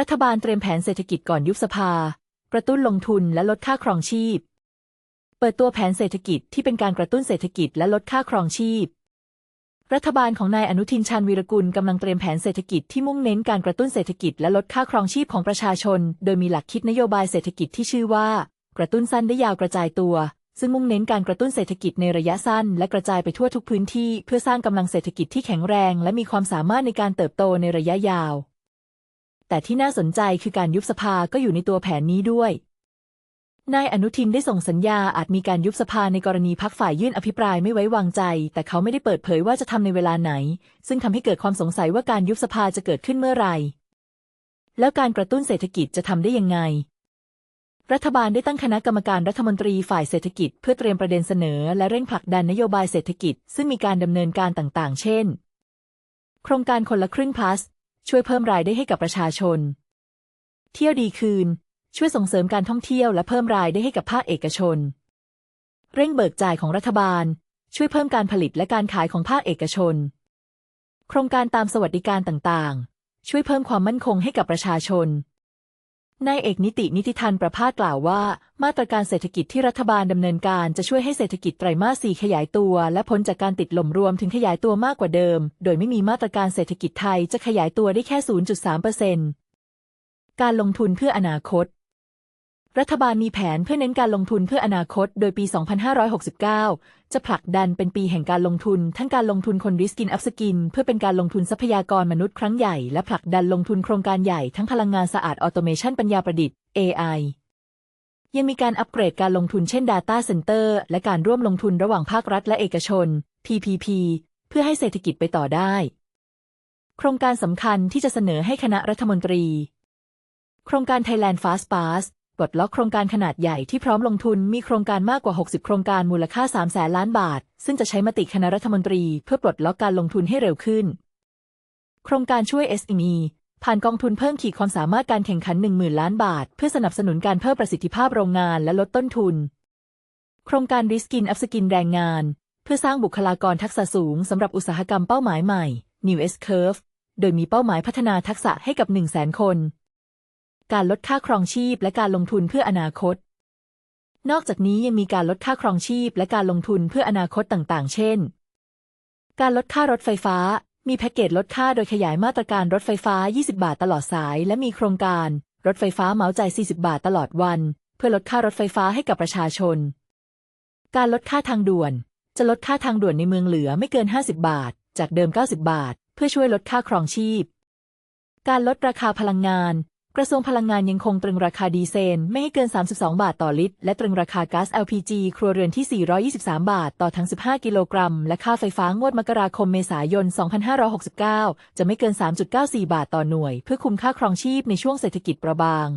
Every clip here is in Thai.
รัฐบาลเตรียมแผนเศรษฐกิจก่อนยุบสภา กระตุ้นลงทุนและลดค่าครองชีพ เปิดตัวแผนเศรษฐกิจที่เป็นการกระตุ้นเศรษฐกิจและลดค่าครองชีพ รัฐบาลของนายอนุทินชาญวีรกุลกำลังเตรียมแผนเศรษฐกิจที่มุ่งเน้นการกระตุ้นเศรษฐกิจและลดค่าครองชีพของประชาชน โดยมีหลักคิดนโยบายเศรษฐกิจที่ชื่อว่า กระตุ้นสั้นได้ยาวกระจายตัว ซึ่งมุ่งเน้นการกระตุ้นเศรษฐกิจในระยะสั้น และกระจายไปทั่วทุกพื้นที่ เพื่อสร้างกำลังเศรษฐกิจที่แข็งแรง และมีความสามารถในการเติบโตในระยะยาว แต่ที่น่าสนใจคือการยุบสภาก็อยู่ในตัวแผนนี้ด้วย นายอนุทินได้ส่งสัญญาอาจมีการยุบสภาในกรณีพักฝ่ายยื่นอภิปรายไม่ไว้วางใจ แต่เขาไม่ได้เปิดเผยว่าจะทำในเวลาไหน ซึ่งทำให้เกิดความสงสัยว่าการยุบสภาจะเกิดขึ้นเมื่อไหร่ แล้วการกระตุ้นเศรษฐกิจจะทำได้ยังไงรัฐบาลได้ตั้งคณะกรรมการรัฐมนตรีฝ่ายเศรษฐกิจเพื่อเตรียมประเด็นเสนอ และเร่งผลักดันนโยบายเศรษฐกิจ ซึ่งมีการดำเนินการต่างๆ เช่น โครงการคนละครึ่ง plus ช่วยเพิ่มรายได้ให้กับประชาชน เที่ยวดีคืน ช่วยส่งเสริมการท่องเที่ยวและเพิ่มรายได้ให้กับภาคเอกชน เร่งเบิกจ่ายของรัฐบาล ช่วยเพิ่มการผลิตและการขายของภาคเอกชน โครงการตามสวัสดิการต่างๆ ช่วยเพิ่มความมั่นคงให้กับประชาชน นายเอกนิตินิติทันประภาสกล่าวว่า มาตรการเศรษฐกิจที่รัฐบาลดำเนินการจะช่วยให้เศรษฐกิจไตรมาสสี่ขยายตัว และพ้นจากการติดลมรวมถึงขยายตัวมากกว่าเดิม โดยไม่มีมาตรการเศรษฐกิจไทยจะขยายตัวได้แค่ 0.3%การลงทุนเพื่ออนาคต รัฐบาลมีแผนเพื่อเน้นการลงทุนเพื่ออนาคต โดยปี 2569 จะผลักดันเป็นปีแห่งการลงทุน ทั้งการลงทุนคนริสกินอัพสกิน เพื่อเป็นการลงทุนทรัพยากรมนุษย์ครั้งใหญ่ และผลักดันลงทุนโครงการใหญ่ทั้งพลังงานสะอาดออโตเมชันปัญญาประดิษฐ์ AI ยังมีการอัปเกรดการลงทุนเช่น Data Center และการร่วมลงทุนระหว่างภาครัฐและเอกชน PPP เพื่อให้เศรษฐกิจไปต่อได้ โครงการสำคัญที่จะเสนอให้คณะรัฐมนตรี โครงการ Thailand Fast Pass ปลดล็อกโครงการขนาดใหญ่ที่พร้อมลงทุนมีโครงการมากกว่า 60 โครงการมูลค่า3แสนล้านบาท ซึ่งจะใช้มติคณะรัฐมนตรีเพื่อปลดล็อกการลงทุนให้เร็วขึ้น โครงการช่วย SME ผ่านกองทุนเพิ่มขีดความสามารถการแข่งขัน 10,000 ล้านบาท เพื่อสนับสนุนการเพิ่มประสิทธิภาพโรงงานและลดต้นทุน โครงการริสกินอัพสกินแรงงาน เพื่อสร้างบุคลากรทักษะสูงสำหรับอุตสาหกรรมเป้าหมายใหม่ New S Curve โดยมีเป้าหมายพัฒนาทักษะให้กับ 1 0 0 0 0แสนคน การลดค่าครองชีพและการลงทุนเพื่ออนาคต นอกจากนี้ยังมีการลดค่าครองชีพและการลงทุนเพื่ออนาคตต่างๆ เช่น การลดค่ารถไฟฟ้า มีแพ็กเกจลดค่าโดยขยายมาตรการรถไฟฟ้า 20 บาทตลอดสาย และมีโครงการ รถไฟฟ้าเหมาจ่าย 40 บาทตลอดวัน เพื่อลดค่ารถไฟฟ้าให้กับประชาชน การลดค่าทางด่วน จะลดค่าทางด่วนในเมืองเหลือไม่เกิน 50 บาท จากเดิม 90 บาท เพื่อช่วยลดค่าครองชีพการลดราคาพลังงาน กระทรวงพลังงานยังคงตรึงราคาดีเซลไม่ให้เกิน 32 บาทต่อลิตร และตรึงราคาก๊าซ LPG ครัวเรือนที่ 423 บาทต่อถัง 15 กิโลกรัม และค่าไฟฟ้างวดมกราคมเมษายน 2569 จะไม่เกิน 3.94 บาทต่อหน่วย เพื่อคุมค่าครองชีพในช่วงเศรษฐกิจประบาง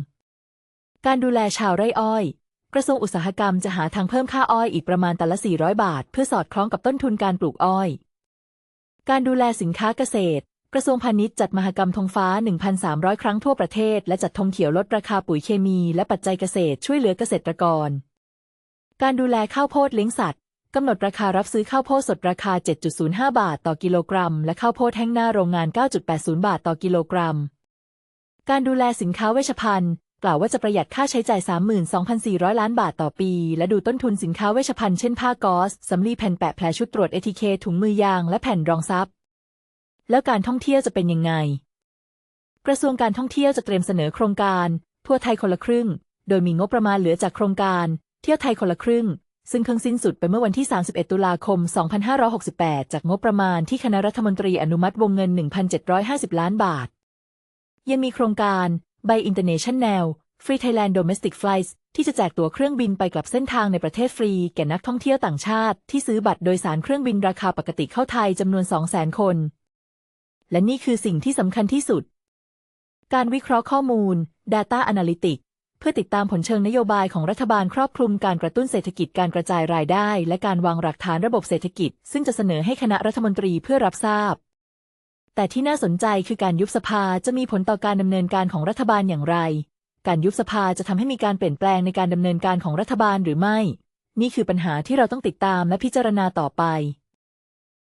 การดูแลชาวไร่อ้อย กระทรวงอุตสาหกรรมจะหาทางเพิ่มค่าอ้อยอีกประมาณตันละ 400 บาท เพื่อสอดคล้องกับต้นทุนการปลูกอ้อย การดูแลสินค้าเกษตร กระทรวงพาณิชย์จัดมหกรรมธงฟ้า 1,300 ครั้งทั่วประเทศ และจัดธงเขียวลดราคาปุ๋ยเคมี และปัจจัยเกษตรช่วยเหลือเกษตรกร การดูแลข้าวโพดเลี้ยงสัตว์กำหนดราคารับซื้อข้าวโพดสดราคา 7.05 บาทต่อกิโลกรัม และข้าวโพดแห้งหน้าโรงงาน 9.80 บาทต่อกิโลกรัม การดูแลสินค้าเวชภัณฑ์กล่าวว่าจะประหยัดค่าใช้จ่าย 32,400 ล้านบาทต่อปี และดูต้นทุนสินค้าเวชภัณฑ์เช่นผ้ากอสสำลีแผ่นแปะแผลชุดตรวจเอทีเคถุงมือยาง และแผ่นรองซับ แล้วการท่องเที่ยวจะเป็นยังไง กระทรวงการท่องเที่ยวจะเตรียมเสนอโครงการ ทั่วไทยคนละครึ่ง โดยมีงบประมาณเหลือจากโครงการ เที่ยวไทยคนละครึ่ง ซึ่งเพิ่งสิ้นสุดไปเมื่อวันที่ 31 ตุลาคม 2568 จากงบประมาณที่คณะรัฐมนตรีอนุมัติวงเงิน 1,750 ล้านบาท ยังมีโครงการ By International Free Thailand Domestic Flights ที่จะแจกตั๋วเครื่องบินไปกลับเส้นทางในประเทศฟรี แก่นักท่องเที่ยวต่างชาติ ที่ซื้อบัตรโดยสารเครื่องบินราคาปกติเข้าไทยจำนวน 200,000 คน และนี่คือสิ่งที่สำคัญที่สุด การวิเคราะห์ข้อมูล Data Analytics เพื่อติดตามผลเชิงนโยบายของรัฐบาลครอบคลุมการกระตุ้นเศรษฐกิจการกระจายรายได้ และการวางหลักฐานระบบเศรษฐกิจ ซึ่งจะเสนอให้คณะรัฐมนตรีเพื่อรับทราบ แต่ที่น่าสนใจคือการยุบสภาจะมีผลต่อการดำเนินการของรัฐบาลอย่างไร การยุบสภาจะทำให้มีการเปลี่ยนแปลงในการดำเนินการของรัฐบาลหรือไม่ นี่คือปัญหาที่เราต้องติดตามและพิจารณาต่อไป